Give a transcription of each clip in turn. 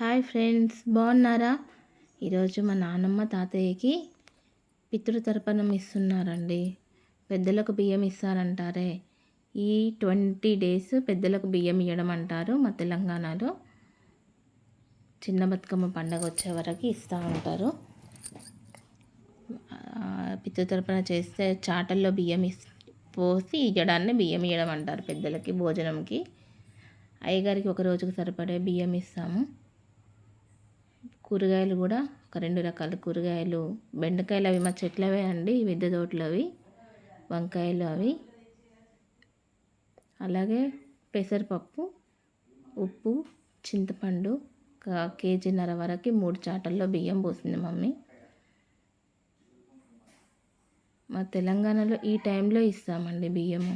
Hi friends బాగున్నారా? ఈరోజు మా నాన్నమ్మ తాతయ్యకి పితృతర్పణం ఇస్తున్నారండి. పెద్దలకు బియ్యం ఇస్తారంటారే. ఈ ట్వంటీ డేస్ పెద్దలకు బియ్యం ఇవ్వడం అంటారు మా తెలంగాణలో. చిన్న బతుకమ్మ పండగ వచ్చే వరకు ఇస్తూ ఉంటారు. పితృతర్పణ చేస్తే చాటల్లో బియ్యం పోసి ఇవ్వడాన్ని బియ్యం ఇవ్వడం అంటారు పెద్దలకి భోజనంకి. అయ్యగారికి ఒక రోజుకు సరిపడే బియ్యం ఇస్తాము. కూరగాయలు కూడా ఒక రెండు రకాల కూరగాయలు. బెండకాయలు అవి మా చెట్లవే అండి మిద్దె తోటలు అవి వంకాయలు అవి. అలాగే పెసరపప్పు ఉప్పు చింతపండు కేజీన్నర వరకు మూడు చాటల్లో బియ్యం పోసింది మమ్మీ. మా తెలంగాణలో ఈ టైంలో ఇస్తామండి బియ్యము.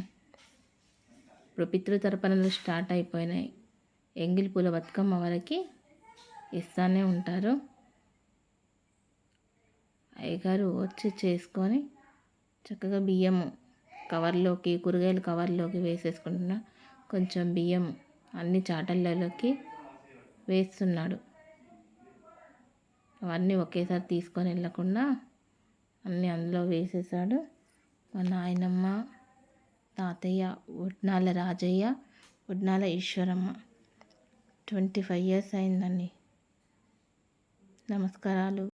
ఇప్పుడు పితృతర్పణలు స్టార్ట్ అయిపోయినాయి. ఎంగిలి పూల బతుకమ్మ వరకు ఇస్తూనే ఉంటారు. అయ్యగారు వచ్చి చేసుకొని చక్కగా బియ్యం కవర్లోకి కూరగాయలు కవర్లోకి వేసేసుకుంటున్నా. కొంచెం బియ్యం అన్ని చాటలలోకి వేస్తున్నాడు. అవన్నీ ఒకేసారి తీసుకొని వెళ్ళకుండా అన్నీ అందులో వేసేసాడు. మా నాయనమ్మ తాతయ్య Udnala Rajaiah Udnala Eshwaramma. Twenty five years అయిందండి. నమస్కారాలు.